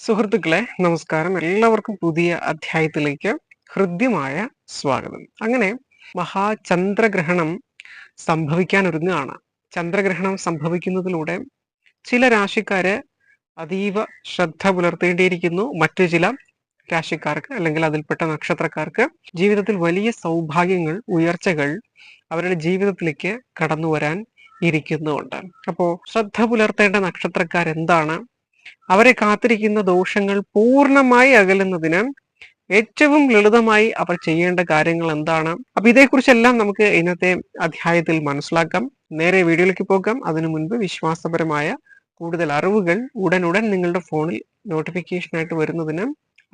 സുഹൃത്തുക്കളെ നമസ്കാരം. എല്ലാവർക്കും പുതിയ അധ്യായത്തിലേക്ക് ഹൃദ്യമായ സ്വാഗതം. അങ്ങനെ മഹാചന്ദ്രഗ്രഹണം സംഭവിക്കാൻ ഒരുങ്ങുകയാണ് ചന്ദ്രഗ്രഹണം സംഭവിക്കുന്നതിലൂടെ ചില രാശിക്കാര് അതീവ ശ്രദ്ധ പുലർത്തേണ്ടിയിരിക്കുന്നു. മറ്റു ചില രാശിക്കാർക്ക് അല്ലെങ്കിൽ അതിൽപ്പെട്ട നക്ഷത്രക്കാർക്ക് ജീവിതത്തിൽ വലിയ സൗഭാഗ്യങ്ങൾ ഉയർച്ചകൾ അവരുടെ ജീവിതത്തിലേക്ക് കടന്നു വരാൻ ഇരിക്കുന്നുണ്ട്. അപ്പോ ശ്രദ്ധ പുലർത്തേണ്ട നക്ഷത്രക്കാർ എന്താണ് അവരെ കാത്തിരിക്കുന്ന ദോഷങ്ങൾ പൂർണമായി അകലുന്നതിന് ഏറ്റവും ലളിതമായി അവർ ചെയ്യേണ്ട കാര്യങ്ങൾ എന്താണ്? അപ്പൊ ഇതേക്കുറിച്ചെല്ലാം നമുക്ക് ഇന്നത്തെ അധ്യായത്തിൽ മനസ്സിലാക്കാം. നേരെ വീഡിയോയിലേക്ക് പോകാം. അതിനു മുൻപ് വിശ്വാസപരമായ കൂടുതൽ അറിവുകൾ ഉടനുടൻ നിങ്ങളുടെ ഫോണിൽ നോട്ടിഫിക്കേഷൻ ആയിട്ട് വരുന്നതിന്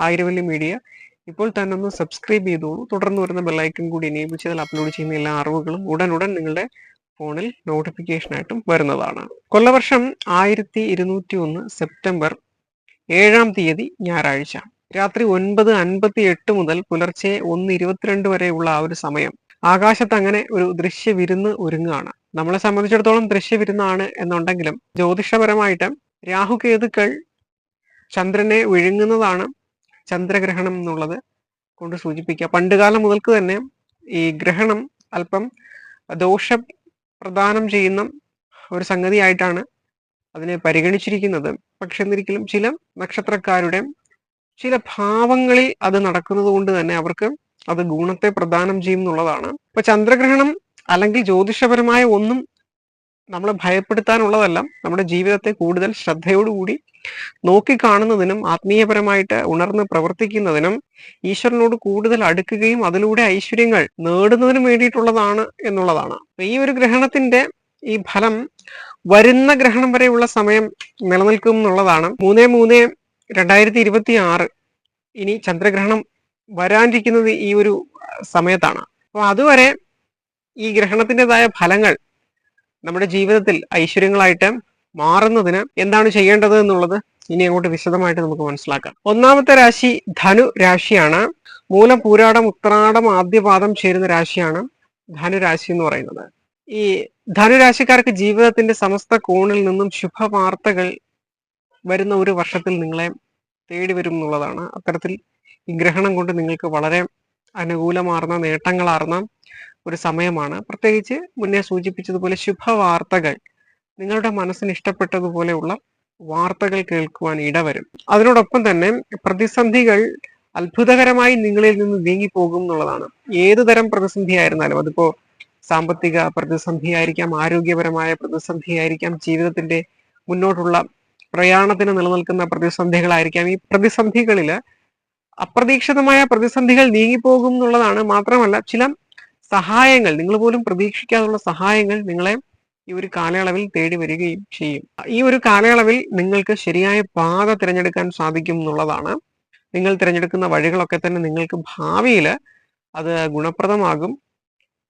ആയിരവല്ലി മീഡിയ ഇപ്പോൾ തന്നെ ഒന്ന് സബ്സ്ക്രൈബ് ചെയ്തോളൂ. തുടർന്ന് വരുന്ന ബെല്ലൈക്കൺ കൂടി എനേബിൾ ചെയ്താൽ അപ്ലോഡ് ചെയ്യുന്ന എല്ലാ അറിവുകളും ഉടനുടൻ നിങ്ങളുടെ ഫോണിൽ നോട്ടിഫിക്കേഷനായിട്ടും വരുന്നതാണ്. കൊല്ലവർഷം ആയിരത്തി ഇരുന്നൂറ്റി ഒന്ന് സെപ്റ്റംബർ ഏഴാം തീയതി ഞായറാഴ്ച. രാത്രി ഒൻപത് അൻപത്തി എട്ട് മുതൽ പുലർച്ചെ ഒന്ന് ഇരുപത്തിരണ്ട് വരെയുള്ള ആ ഒരു സമയം ആകാശത്ത് അങ്ങനെ ഒരു ദൃശ്യ വിരുന്ന് ഒരുങ്ങുകയാണ്. നമ്മളെ സംബന്ധിച്ചിടത്തോളം ദൃശ്യ വിരുന്നാണ് എന്നുണ്ടെങ്കിലും ജ്യോതിഷപരമായിട്ട് രാഹുകേതുക്കൾ ചന്ദ്രനെ വിഴുങ്ങുന്നതാണ് ചന്ദ്രഗ്രഹണം എന്നുള്ളത് കൊണ്ട് സൂചിപ്പിക്കുക. പണ്ടുകാലം മുതൽക്ക് തന്നെ ഈ ഗ്രഹണം അല്പം ദോഷ പ്രദാനം ചെയ്യുന്ന ഒരു സംഗതിയായിട്ടാണ് അതിനെ പരിഗണിച്ചിരിക്കുന്നത്. പക്ഷെ എന്നിരിക്കലും ചില നക്ഷത്രക്കാരുടെ ചില ഭാവങ്ങളിൽ അത് നടക്കുന്നത് കൊണ്ട് തന്നെ അവർക്ക് അത് ഗുണത്തെ പ്രദാനം ചെയ്യും എന്നുള്ളതാണ് ഇപ്പൊ ചന്ദ്രഗ്രഹണം അല്ലെങ്കിൽ ജ്യോതിഷപരമായ ഒന്നും നമ്മളെ ഭയപ്പെടുത്താനുള്ളതല്ല നമ്മുടെ ജീവിതത്തെ കൂടുതൽ ശ്രദ്ധയോടുകൂടി നോക്കിക്കാണുന്നതിനും ആത്മീയപരമായിട്ട് ഉണർന്ന് പ്രവർത്തിക്കുന്നതിനും ഈശ്വരനോട് കൂടുതൽ അടുക്കുകയും അതിലൂടെ ഐശ്വര്യങ്ങൾ നേടുന്നതിനും വേണ്ടിയിട്ടുള്ളതാണ് എന്നുള്ളതാണ്. ഈ ഒരു ഗ്രഹണത്തിന്റെ ഈ ഫലം വരുന്ന ഗ്രഹണം വരെയുള്ള സമയം നിലനിൽക്കും എന്നുള്ളതാണ്. മൂന്ന് മൂന്ന് രണ്ടായിരത്തി ഇരുപത്തി ആറ് ഇനി ചന്ദ്രഗ്രഹണം വരാനിരിക്കുന്നത് ഈ ഒരു സമയത്താണ്. അപ്പൊ അതുവരെ ഈ ഗ്രഹണത്തിന്റെതായ ഫലങ്ങൾ നമ്മുടെ ജീവിതത്തിൽ ഐശ്വര്യങ്ങളായിട്ട് മാറുന്നതിന് എന്താണ് ചെയ്യേണ്ടത് എന്നുള്ളത് ഇനി അങ്ങോട്ട് വിശദമായിട്ട് നമുക്ക് മനസ്സിലാക്കാം. ഒന്നാമത്തെ രാശി ധനു രാശിയാണ്. മൂലം പൂരാടം ഉത്രാടം ആദ്യപാദം ചേരുന്ന രാശിയാണ് ധനുരാശി എന്ന് പറയുന്നത്. ഈ ധനുരാശിക്കാർക്ക് ജീവിതത്തിന്റെ സമസ്ത കോണിൽ നിന്നും ശുഭവാർത്തകൾ വരുന്ന ഒരു വർഷത്തിൽ നിങ്ങളെ തേടി വരും എന്നുള്ളതാണ്. അത്തരത്തിൽ ഈ ഗ്രഹണം കൊണ്ട് നിങ്ങൾക്ക് വളരെ അനുകൂലമാർന്ന നേട്ടങ്ങളാർന്ന ഒരു സമയമാണ്. പ്രത്യേകിച്ച് മുന്നേ സൂചിപ്പിച്ചതുപോലെ ശുഭവാർത്തകൾ. നിങ്ങളുടെ മനസ്സിന് ഇഷ്ടപ്പെട്ടതുപോലെയുള്ള വാർത്തകൾ കേൾക്കുവാൻ ഇടവരും. അതിനോടൊപ്പം തന്നെ പ്രതിസന്ധികൾ അത്ഭുതകരമായി നിങ്ങളിൽ നിന്ന് നീങ്ങിപ്പോകും എന്നുള്ളതാണ്. ഏതു തരം പ്രതിസന്ധി ആയിരുന്നാലും അതിപ്പോ സാമ്പത്തിക പ്രതിസന്ധി ആയിരിക്കാം ആരോഗ്യപരമായ പ്രതിസന്ധി ആയിരിക്കാം ജീവിതത്തിന്റെ മുന്നോട്ടുള്ള പ്രയാണത്തിന് നിലനിൽക്കുന്ന പ്രതിസന്ധികളായിരിക്കാം. ഈ പ്രതിസന്ധികളിൽ അപ്രതീക്ഷിതമായ പ്രതിസന്ധികൾ നീങ്ങിപ്പോകും എന്നുള്ളതാണ് മാത്രമല്ല ചില സഹായങ്ങൾ നിങ്ങൾ പോലും പ്രതീക്ഷിക്കാതുള്ള സഹായങ്ങൾ നിങ്ങളെ ഈ ഒരു കാലയളവിൽ തേടി വരികയും ചെയ്യും. ഈ ഒരു കാലയളവിൽ നിങ്ങൾക്ക് ശരിയായ പാത തിരഞ്ഞെടുക്കാൻ സാധിക്കും എന്നുള്ളതാണ്. നിങ്ങൾ തിരഞ്ഞെടുക്കുന്ന വഴികളൊക്കെ തന്നെ നിങ്ങൾക്ക് ഭാവിയിൽ അത് ഗുണപ്രദമാകും.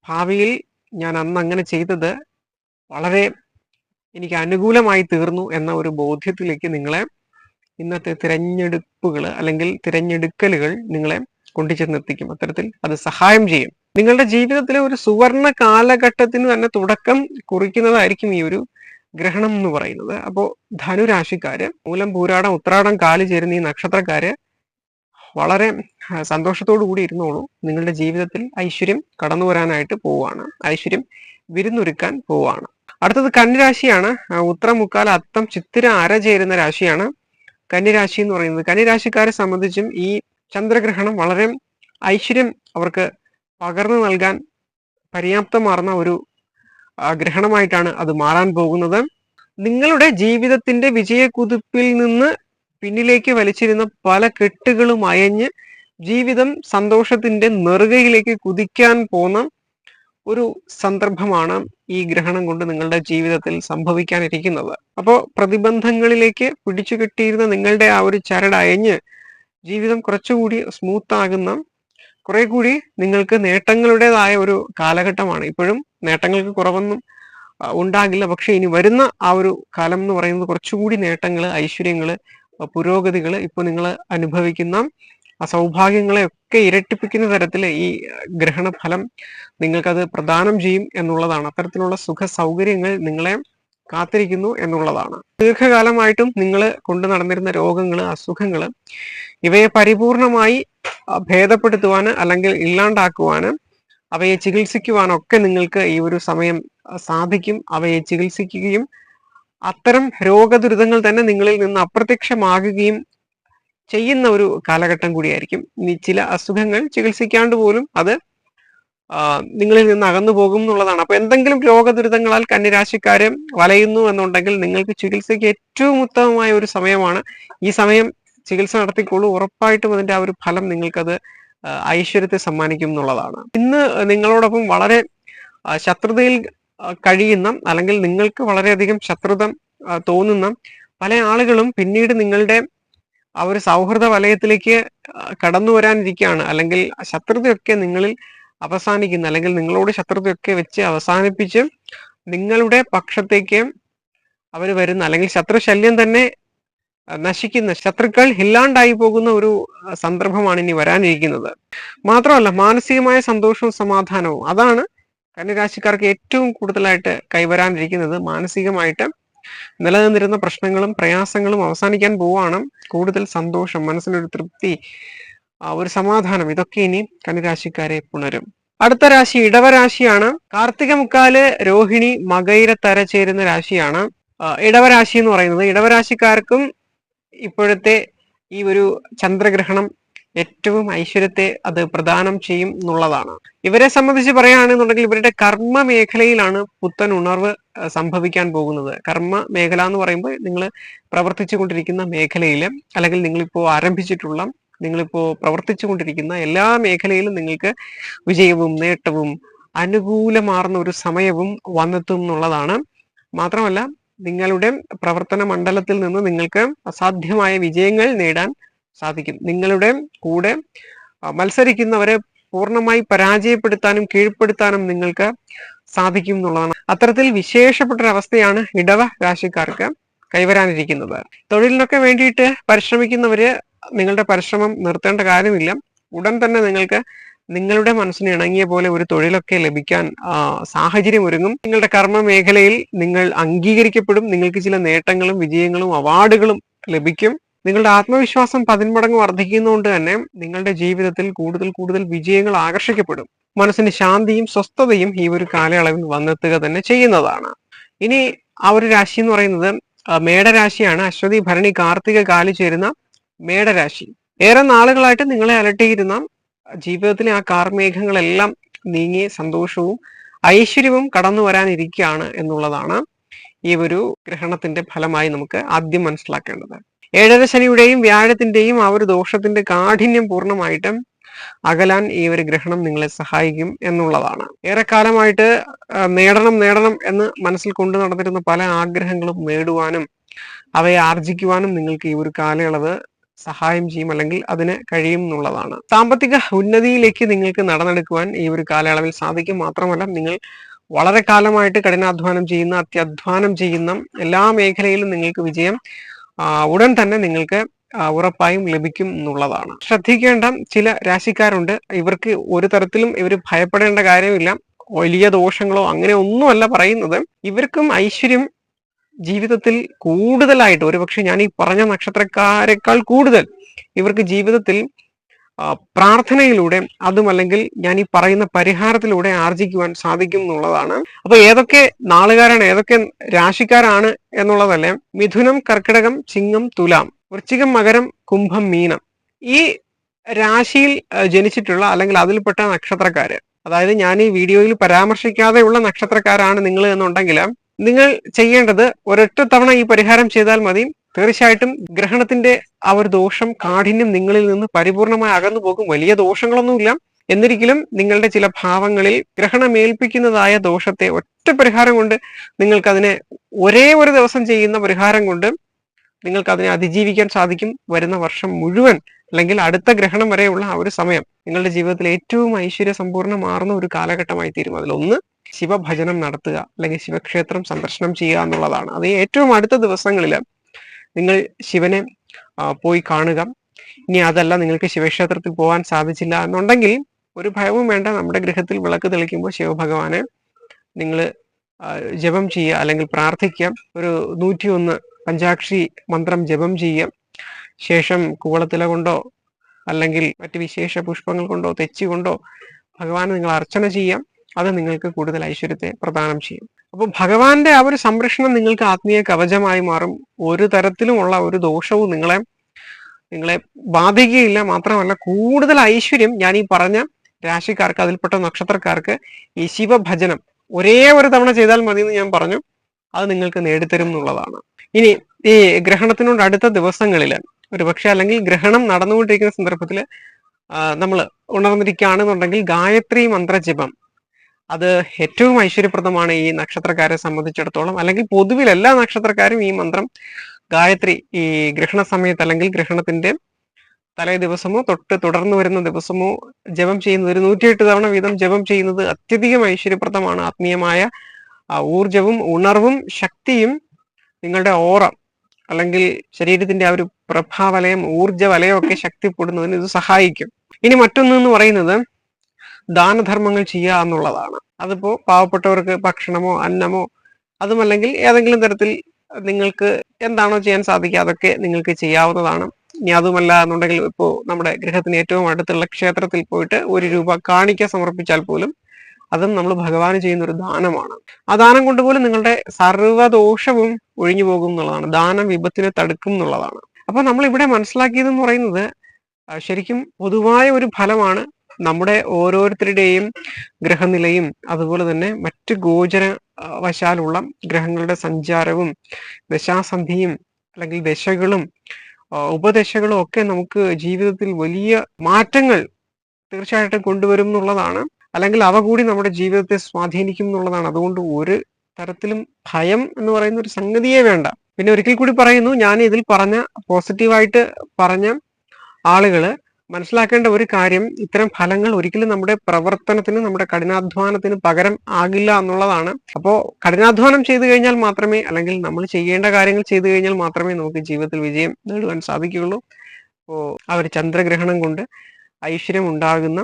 ഭാവിയിൽ ഞാൻ അന്ന് അങ്ങനെ ചെയ്തത് വളരെ എനിക്ക് അനുകൂലമായി തീർന്നു എന്ന ഒരു ബോധ്യത്തിലേക്ക് നിങ്ങളെ ഇന്നത്തെ തിരഞ്ഞെടുപ്പുകൾ അല്ലെങ്കിൽ തിരഞ്ഞെടുക്കലുകൾ നിങ്ങളെ കൊണ്ടുചെന്നെത്തിക്കും. അത്തരത്തിൽ അത് സഹായം ചെയ്യും. നിങ്ങളുടെ ജീവിതത്തിലെ ഒരു സുവർണ കാലഘട്ടത്തിന് തന്നെ തുടക്കം കുറിക്കുന്നതായിരിക്കും ഈ ഒരു ഗ്രഹണം എന്ന് പറയുന്നത്. അപ്പോൾ ധനുരാശിക്കാര് മൂലം പൂരാടം ഉത്രാടം കാൽ ചേരുന്ന ഈ നക്ഷത്രക്കാര് വളരെ സന്തോഷത്തോടു കൂടി ഇരുന്നോളൂ. നിങ്ങളുടെ ജീവിതത്തിൽ ഐശ്വര്യം കടന്നു വരാനായിട്ട് പോവുകയാണ്. ഐശ്വര്യം വിരുന്നൊരുക്കാൻ പോവുകയാണ്. അടുത്തത് കന്നിരാശിയാണ്. ഉത്തരമുക്കാൽ അത്തം ചിത്തിര അര ചേരുന്ന രാശിയാണ് കന്നിരാശി എന്ന് പറയുന്നത്. കന്നിരാശിക്കാരെ സംബന്ധിച്ചും ഈ ചന്ദ്രഗ്രഹണം വളരെ ഐശ്വര്യം അവർക്ക് പകർന്നു നൽകാൻ പര്യാപ്തമാർന്ന ഒരു ഗ്രഹണമായിട്ടാണ് അത് മാറാൻ പോകുന്നത്. നിങ്ങളുടെ ജീവിതത്തിന്റെ വിജയക്കുതിപ്പിൽ നിന്ന് പിന്നിലേക്ക് വലിച്ചിരുന്ന പല കെട്ടുകളും അയഞ്ഞ് ജീവിതം സന്തോഷത്തിന്റെ നെറുകയിലേക്ക് കുതിക്കാൻ പോന്ന ഒരു സന്ദർഭമാണ് ഈ ഗ്രഹണം കൊണ്ട് നിങ്ങളുടെ ജീവിതത്തിൽ സംഭവിക്കാനിരിക്കുന്നത്. അപ്പോൾ പ്രതിബന്ധങ്ങളിലേക്ക് പിടിച്ചു കെട്ടിയിരുന്ന നിങ്ങളുടെ ആ ഒരു ചരട് അയഞ്ഞ് ജീവിതം കുറച്ചുകൂടി സ്മൂത്ത് ആകുന്ന കുറെ കൂടി നിങ്ങൾക്ക് നേട്ടങ്ങളുടേതായ ഒരു കാലഘട്ടമാണ്. ഇപ്പോഴും നേട്ടങ്ങൾക്ക് കുറവൊന്നും ഉണ്ടാകില്ല. പക്ഷെ ഇനി വരുന്ന ആ ഒരു കാലം എന്ന് പറയുന്നത് കുറച്ചുകൂടി നേട്ടങ്ങൾ ഐശ്വര്യങ്ങൾ പുരോഗതികൾ ഇപ്പൊ നിങ്ങൾ അനുഭവിക്കുന്ന ആ സൗഭാഗ്യങ്ങളെ ഒക്കെ ഇരട്ടിപ്പിക്കുന്ന തരത്തിൽ ഈ ഗ്രഹണഫലം നിങ്ങൾക്കത് പ്രദാനം ചെയ്യും എന്നുള്ളതാണ്. അത്തരത്തിലുള്ള സുഖ സൗകര്യങ്ങൾ നിങ്ങളെ കാത്തിരിക്കുന്നു എന്നുള്ളതാണ്. ദീർഘകാലമായിട്ടും നിങ്ങൾ കൊണ്ടു നടന്നിരുന്ന രോഗങ്ങൾ അസുഖങ്ങൾ ഇവയെ പരിപൂർണമായി ഭേദപ്പെടുത്തുവാന് അല്ലെങ്കിൽ ഇല്ലാണ്ടാക്കുവാന് അവയെ ചികിത്സിക്കുവാനൊക്കെ നിങ്ങൾക്ക് ഈ ഒരു സമയം സാധിക്കും. അവയെ ചികിത്സിക്കുകയും അത്തരം രോഗദുരിതങ്ങൾ തന്നെ നിങ്ങളിൽ നിന്ന് അപ്രത്യക്ഷമാകുകയും ചെയ്യുന്ന ഒരു കാലഘട്ടം കൂടിയായിരിക്കും. ചില അസുഖങ്ങൾ ചികിത്സിക്കാണ്ട് പോലും അത് നിങ്ങളിൽ നിന്ന് അകന്നു പോകും എന്നുള്ളതാണ്. അപ്പൊ എന്തെങ്കിലും രോഗദുരിതങ്ങളാൽ കന്നിരാശിക്കാരെ വലയുന്നു എന്നുണ്ടെങ്കിൽ നിങ്ങൾക്ക് ചികിത്സയ്ക്ക് ഏറ്റവും ഉത്തമമായ ഒരു സമയമാണ് ഈ സമയം ചികിത്സ നടത്തിക്കോളൂ. ഉറപ്പായിട്ടും അതിന്റെ ആ ഒരു ഫലം നിങ്ങൾക്കത് ഐശ്വര്യത്തെ സമ്മാനിക്കും എന്നുള്ളതാണ്. ഇന്ന് നിങ്ങളോടൊപ്പം വളരെ ശത്രുതയിൽ കഴിയുന്ന അല്ലെങ്കിൽ നിങ്ങൾക്ക് വളരെയധികം ശത്രുത തോന്നുന്ന പല ആളുകളും പിന്നീട് നിങ്ങളുടെ ആ ഒരു സൗഹൃദ വലയത്തിലേക്ക് കടന്നു വരാനിരിക്കുകയാണ്. അല്ലെങ്കിൽ ശത്രുതയൊക്കെ നിങ്ങളിൽ അവസാനിക്കുന്ന. അല്ലെങ്കിൽ നിങ്ങളോട് ശത്രുതയൊക്കെ വെച്ച് അവസാനിപ്പിച്ച് നിങ്ങളുടെ പക്ഷത്തേക്ക് അവർ വരുന്ന അല്ലെങ്കിൽ ശത്രുശല്യം തന്നെ നശിക്കുന്ന ശത്രുക്കൾ ഇല്ലാണ്ടായി പോകുന്ന ഒരു സന്ദർഭമാണ് ഇനി വരാനിരിക്കുന്നത്. മാത്രമല്ല മാനസികമായ സന്തോഷവും സമാധാനവും അതാണ് കന്യരാശിക്കാർക്ക് ഏറ്റവും കൂടുതലായിട്ട് കൈവരാനിരിക്കുന്നത്. മാനസികമായിട്ട് നിലനിന്നിരുന്ന പ്രശ്നങ്ങളും പ്രയാസങ്ങളും അവസാനിക്കാൻ പോവാണ് കൂടുതൽ സന്തോഷം മനസ്സിനൊരു തൃപ്തി ഒരു സമാധാനം. ഇതൊക്കെ ഇനി കന്യരാശിക്കാരെ പുണരും. അടുത്ത രാശി ഇടവരാശിയാണ്. കാർത്തിക മുക്കാൽ രോഹിണി മകയിരത്തര ചേരുന്ന രാശിയാണ്. ഇടവരാശി എന്ന് പറയുന്നത്. ഇടവരാശിക്കാർക്കും ഇപ്പോഴത്തെ ഈ ഒരു ചന്ദ്രഗ്രഹണം ഏറ്റവും ഐശ്വര്യത്തെ അത് പ്രദാനം ചെയ്യും എന്നുള്ളതാണ്. ഇവരെ സംബന്ധിച്ച് പറയുകയാണെന്നുണ്ടെങ്കിൽ ഇവരുടെ കർമ്മ മേഖലയിലാണ് പുത്തൻ ഉണർവ് സംഭവിക്കാൻ പോകുന്നത്. കർമ്മ മേഖല എന്ന് പറയുമ്പോൾ നിങ്ങൾ പ്രവർത്തിച്ചു കൊണ്ടിരിക്കുന്ന മേഖലയിൽ അല്ലെങ്കിൽ നിങ്ങളിപ്പോൾ ആരംഭിച്ചിട്ടുള്ള നിങ്ങളിപ്പോൾ പ്രവർത്തിച്ചു കൊണ്ടിരിക്കുന്ന എല്ലാ മേഖലയിലും നിങ്ങൾക്ക് വിജയവും നേട്ടവും അനുകൂലമാർന്ന ഒരു സമയവും വന്നെത്തും എന്നുള്ളതാണ്. മാത്രമല്ല നിങ്ങളുടെ പ്രവർത്തന മണ്ഡലത്തിൽ നിന്ന് നിങ്ങൾക്ക് അസാധ്യമായ വിജയങ്ങൾ നേടാൻ സാധിക്കും. നിങ്ങളുടെ കൂടെ മത്സരിക്കുന്നവരെ പൂർണമായി പരാജയപ്പെടുത്താനും കീഴ്പ്പെടുത്താനും നിങ്ങൾക്ക് സാധിക്കും എന്നുള്ളതാണ്. അത്തരത്തിൽ വിശേഷപ്പെട്ട ഒരവസ്ഥയാണ് ഇടവ രാശിക്കാർക്ക് കൈവരാനിരിക്കുന്നത്. തൊഴിലിനൊക്കെ വേണ്ടിയിട്ട് പരിശ്രമിക്കുന്നവര് നിങ്ങളുടെ പരിശ്രമം നിർത്തേണ്ട കാര്യമില്ല. ഉടൻ തന്നെ നിങ്ങൾക്ക് നിങ്ങളുടെ മനസ്സിന് ഇണങ്ങിയ പോലെ ഒരു തൊഴിലൊക്കെ ലഭിക്കാൻ സാഹചര്യം ഒരുങ്ങും നിങ്ങളുടെ കർമ്മ മേഖലയിൽ നിങ്ങൾ അംഗീകരിക്കപ്പെടും. നിങ്ങൾക്ക് ചില നേട്ടങ്ങളും വിജയങ്ങളും അവാർഡുകളും ലഭിക്കും. നിങ്ങളുടെ ആത്മവിശ്വാസം പതിന്മടങ്ങ് വർദ്ധിക്കുന്നതുകൊണ്ട് തന്നെ നിങ്ങളുടെ ജീവിതത്തിൽ കൂടുതൽ കൂടുതൽ വിജയങ്ങൾ ആകർഷിക്കപ്പെടും. മനസ്സിന് ശാന്തിയും സ്വസ്ഥതയും ഈ ഒരു കാലയളവിൽ വന്നെത്തുക തന്നെ ചെയ്യുന്നതാണ്. ഇനി ആ ഒരു രാശി എന്ന് പറയുന്നത് മേടരാശിയാണ്. അശ്വതി ഭരണി കാർത്തിക കാലി ചേരുന്ന മേടരാശി. ഏറെ നാളുകളായിട്ട് നിങ്ങളെ അലട്ടിയിരുന്ന ജീവിതത്തിലെ ആ കാർമേഘങ്ങളെല്ലാം നീങ്ങി സന്തോഷവും ഐശ്വര്യവും കടന്നു വരാനിരിക്കുകയാണ് എന്നുള്ളതാണ് ഈ ഒരു ഗ്രഹണത്തിന്റെ ഫലമായി നമുക്ക് ആദ്യം മനസ്സിലാക്കേണ്ടത്. ഏഴര ശനിയുടെയും വ്യാഴത്തിന്റെയും ആ ഒരു ദോഷത്തിന്റെ കാഠിന്യം പൂർണമായിട്ടും അകലാൻ ഈ ഒരു ഗ്രഹണം നിങ്ങളെ സഹായിക്കും എന്നുള്ളതാണ്. ഏറെക്കാലമായിട്ട് നേടണം നേടണം എന്ന് മനസ്സിൽ കൊണ്ടു നടന്നിരുന്ന പല ആഗ്രഹങ്ങളും നേടുവാനും അവയെ ആർജിക്കുവാനും നിങ്ങൾക്ക് ഈ ഒരു കാലയളവ് സഹായം ചെയ്യും അല്ലെങ്കിൽ അതിന് കഴിയും എന്നുള്ളതാണ്. സാമ്പത്തിക ഉന്നതിയിലേക്ക് നിങ്ങൾക്ക് നടന്നെടുക്കുവാൻ ഈ ഒരു കാലയളവിൽ സാധിക്കും. മാത്രമല്ല നിങ്ങൾ വളരെ കാലമായിട്ട് കഠിനാധ്വാനം ചെയ്യുന്ന അത്യധ്വാനം ചെയ്യുന്ന എല്ലാ മേഖലയിലും നിങ്ങൾക്ക് വിജയം ഉടൻ തന്നെ നിങ്ങൾക്ക് ഉറപ്പായും ലഭിക്കും എന്നുള്ളതാണ്. ശ്രദ്ധിക്കേണ്ട ചില രാശിക്കാരുണ്ട്. ഇവർക്ക് ഒരു തരത്തിലും ഇവർ ഭയപ്പെടേണ്ട കാര്യമില്ല. വലിയ ദോഷങ്ങളോ അങ്ങനെ ഒന്നുമല്ല പറയുന്നത്. ഇവർക്കും ഐശ്വര്യം ജീവിതത്തിൽ കൂടുതലായിട്ട് ഒരുപക്ഷെ ഞാൻ ഈ പറഞ്ഞ നക്ഷത്രക്കാരെക്കാൾ കൂടുതൽ ഇവർക്ക് ജീവിതത്തിൽ പ്രാർത്ഥനയിലൂടെ അതും അല്ലെങ്കിൽ ഞാൻ ഈ പറയുന്ന പരിഹാരത്തിലൂടെ ആർജിക്കുവാൻ സാധിക്കും എന്നുള്ളതാണ്. അപ്പൊ ഏതൊക്കെ നാളുകാരാണ് ഏതൊക്കെ രാശിക്കാരാണ് എന്നുള്ളതല്ലേ? മിഥുനം കർക്കിടകം ചിങ്ങം തുലാം വൃശ്ചികം മകരം കുംഭം മീനം. ഈ രാശിയിൽ ജനിച്ചിട്ടുള്ള അല്ലെങ്കിൽ അതിൽപ്പെട്ട നക്ഷത്രക്കാര് അതായത് ഞാൻ ഈ വീഡിയോയിൽ പരാമർശിക്കാതെയുള്ള നക്ഷത്രക്കാരാണ് നിങ്ങൾ എന്നുണ്ടെങ്കിൽ നിങ്ങൾ ചെയ്യേണ്ടത് ഒരൊറ്റ തവണ ഈ പരിഹാരം ചെയ്താൽ മതി. തീർച്ചയായിട്ടും ഗ്രഹണത്തിന്റെ ആ ഒരു ദോഷം കാഠിന്യം നിങ്ങളിൽ നിന്ന് പരിപൂർണമായി അകന്നു പോകും. വലിയ ദോഷങ്ങളൊന്നുമില്ല. എന്നിരിക്കലും നിങ്ങളുടെ ചില ഭാവങ്ങളിൽ ഗ്രഹണമേൽപ്പിക്കുന്നതായ ദോഷത്തെ ഒറ്റ പരിഹാരം കൊണ്ട് നിങ്ങൾക്ക് അതിനെ ഒരേ ഒരു ദിവസം ചെയ്യുന്ന പരിഹാരം കൊണ്ട് നിങ്ങൾക്ക് അതിനെ അതിജീവിക്കാൻ സാധിക്കും വരുന്ന വർഷം മുഴുവൻ അല്ലെങ്കിൽ അടുത്ത ഗ്രഹണം വരെയുള്ള ആ ഒരു സമയം. നിങ്ങളുടെ ജീവിതത്തിൽ ഏറ്റവും ഐശ്വര്യ സമ്പൂർണമാർന്ന ഒരു കാലഘട്ടമായി തീരും അതിലൊന്ന്. ശിവഭജനം നടത്തുക അല്ലെങ്കിൽ ശിവക്ഷേത്രം സന്ദർശനം ചെയ്യുക എന്നുള്ളതാണ്. അത് ഏറ്റവും അടുത്ത ദിവസങ്ങളിൽ നിങ്ങൾ ശിവനെ പോയി കാണുക. ഇനി അതല്ല നിങ്ങൾക്ക് ശിവക്ഷേത്രത്തിൽ പോകാൻ സാധിച്ചില്ല എന്നുണ്ടെങ്കിൽ ഒരു ഭയവും വേണ്ട. നമ്മുടെ ഗൃഹത്തിൽ വിളക്ക് തെളിക്കുമ്പോൾ ശിവഭഗവാനെ നിങ്ങൾ ജപം ചെയ്യുക അല്ലെങ്കിൽ പ്രാർത്ഥിക്കാം ഒരു നൂറ്റിയൊന്ന് പഞ്ചാക്ഷി മന്ത്രം ജപം ചെയ്യുക. ശേഷം കൂവളത്തില കൊണ്ടോ അല്ലെങ്കിൽ മറ്റ് വിശേഷ പുഷ്പങ്ങൾ കൊണ്ടോ തെച്ചി കൊണ്ടോ ഭഗവാനെ നിങ്ങൾ അർച്ചന ചെയ്യാം അത് നിങ്ങൾക്ക് കൂടുതൽ ഐശ്വര്യത്തെ പ്രദാനം ചെയ്യും. അപ്പോൾ ഭഗവാന്റെ ആ ഒരു സംരക്ഷണം നിങ്ങൾക്ക് ആത്മീയ കവചമായി മാറും. ഒരു തരത്തിലുമുള്ള ഒരു ദോഷവും നിങ്ങളെ നിങ്ങളെ ബാധിക്കുകയില്ല. മാത്രമല്ല കൂടുതൽ ഐശ്വര്യം ഞാൻ ഈ പറഞ്ഞ രാശിക്കാർക്ക് അതിൽപ്പെട്ട നക്ഷത്രക്കാർക്ക് ഈ ശിവഭജനം ഒരേ ഒരു തവണ ചെയ്താൽ മതി എന്ന് ഞാൻ പറഞ്ഞു. അത് നിങ്ങൾക്ക് നേടിത്തരും എന്നുള്ളതാണ്. ഇനി ഈ ഗ്രഹണത്തിനോട് അടുത്ത ദിവസങ്ങളിൽ ഒരുപക്ഷെ അല്ലെങ്കിൽ ഗ്രഹണം നടന്നുകൊണ്ടിരിക്കുന്ന സന്ദർഭത്തിൽ നമ്മൾ ഉണർന്നിരിക്കുകയാണെന്നുണ്ടെങ്കിൽ ഗായത്രി മന്ത്രജപം അത് ഏറ്റവും ഐശ്വര്യപ്രദമാണ് ഈ നക്ഷത്രക്കാരെ സംബന്ധിച്ചിടത്തോളം. അല്ലെങ്കിൽ പൊതുവിൽ എല്ലാ നക്ഷത്രക്കാരും ഈ മന്ത്രം ഗായത്രി ഈ ഗ്രഹണ സമയത്ത് അല്ലെങ്കിൽ ഗ്രഹണത്തിന്റെ തലേ ദിവസമോ തൊട്ട് തുടർന്ന് വരുന്ന ദിവസമോ ജപം ചെയ്യുന്നത് ഒരു നൂറ്റിയെട്ട് തവണ വീതം ജപം ചെയ്യുന്നത് അത്യധികം ഐശ്വര്യപ്രദമാണ്. ആത്മീയമായ ഊർജവും ഉണർവും ശക്തിയും നിങ്ങളുടെ ഓറ അല്ലെങ്കിൽ ശരീരത്തിന്റെ ആ ഒരു പ്രഭാവലയം ഊർജ വലയം ഒക്കെ ശക്തിപ്പെടുന്നതിന് ഇത് സഹായിക്കും. ഇനി മറ്റൊന്ന് എന്ന് പറയുന്നത് ദാനധർമ്മങ്ങൾ ചെയ്യുക എന്നുള്ളതാണ്. അതിപ്പോ പാവപ്പെട്ടവർക്ക് ഭക്ഷണമോ അന്നമോ അതുമല്ലെങ്കിൽ ഏതെങ്കിലും തരത്തിൽ നിങ്ങൾക്ക് എന്താണോ ചെയ്യാൻ സാധിക്കുക അതൊക്കെ നിങ്ങൾക്ക് ചെയ്യാവുന്നതാണ്. ഇനി അതുമല്ല എന്നുണ്ടെങ്കിൽ ഇപ്പോൾ നമ്മുടെ ഗൃഹത്തിന് ഏറ്റവും അടുത്തുള്ള ക്ഷേത്രത്തിൽ പോയിട്ട് ഒരു രൂപ കാണിക്ക സമർപ്പിച്ചാൽ പോലും അതും നമ്മൾ ഭഗവാന് ചെയ്യുന്ന ഒരു ദാനമാണ്. ആ ദാനം കൊണ്ട് പോലും നിങ്ങളുടെ സർവദോഷവും ഒഴിഞ്ഞു പോകും എന്നുള്ളതാണ്. ദാനം വിപത്തിനെ തടുക്കും എന്നുള്ളതാണ്. അപ്പൊ നമ്മൾ ഇവിടെ മനസ്സിലാക്കിയതെന്ന് പറയുന്നത് ശരിക്കും പൊതുവായ ഒരു ഫലമാണ് നമ്മുടെ ഓരോരുത്തരുടെയും ഗ്രഹനിലയും അതുപോലെ തന്നെ മറ്റ് ഗോചര വശാലുള്ള ഗ്രഹങ്ങളുടെ സഞ്ചാരവും ദശാസന്ധിയും അല്ലെങ്കിൽ ദശകളും ഉപദശകളും ഒക്കെ നമുക്ക് ജീവിതത്തിൽ വലിയ മാറ്റങ്ങൾ തീർച്ചയായിട്ടും കൊണ്ടുവരും എന്നുള്ളതാണ്. അല്ലെങ്കിൽ അവ കൂടി നമ്മുടെ ജീവിതത്തെ സ്വാധീനിക്കും എന്നുള്ളതാണ്. അതുകൊണ്ട് ഒരു തരത്തിലും ഭയം എന്ന് പറയുന്ന ഒരു സംഗതിയെ വേണ്ട. പിന്നെ ഒരിക്കൽ കൂടി പറയുന്നു ഞാൻ ഇതിൽ പറഞ്ഞ പോസിറ്റീവായിട്ട് പറഞ്ഞ ആളുകൾ മനസ്സിലാക്കേണ്ട ഒരു കാര്യം ഇത്തരം ഫലങ്ങൾ ഒരിക്കലും നമ്മുടെ പ്രവർത്തനത്തിന് നമ്മുടെ കഠിനാധ്വാനത്തിന് പകരം ആകില്ല എന്നുള്ളതാണ്. അപ്പോൾ കഠിനാധ്വാനം ചെയ്തു കഴിഞ്ഞാൽ മാത്രമേ അല്ലെങ്കിൽ നമ്മൾ ചെയ്യേണ്ട കാര്യങ്ങൾ ചെയ്തു കഴിഞ്ഞാൽ മാത്രമേ നമുക്ക് ജീവിതത്തിൽ വിജയം നേടുവാൻ സാധിക്കുകയുള്ളൂ. അപ്പോൾ ആ ഒരു ചന്ദ്രഗ്രഹണം കൊണ്ട് ഐശ്വര്യം ഉണ്ടാകുന്ന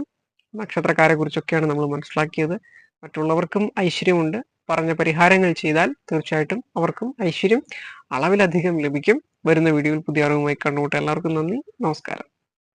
നക്ഷത്രക്കാരെ കുറിച്ചൊക്കെയാണ് നമ്മൾ മനസ്സിലാക്കിയത്. മറ്റുള്ളവർക്കും ഐശ്വര്യമുണ്ട്. പറഞ്ഞ പരിഹാരങ്ങൾ ചെയ്താൽ തീർച്ചയായിട്ടും അവർക്കും ഐശ്വര്യം അളവിലധികം ലഭിക്കും. വരുന്ന വീഡിയോയിൽ പുതിയ അറിവുമായി കണ്ടുമുട്ട എല്ലാവർക്കും നന്ദി. നമസ്കാരം.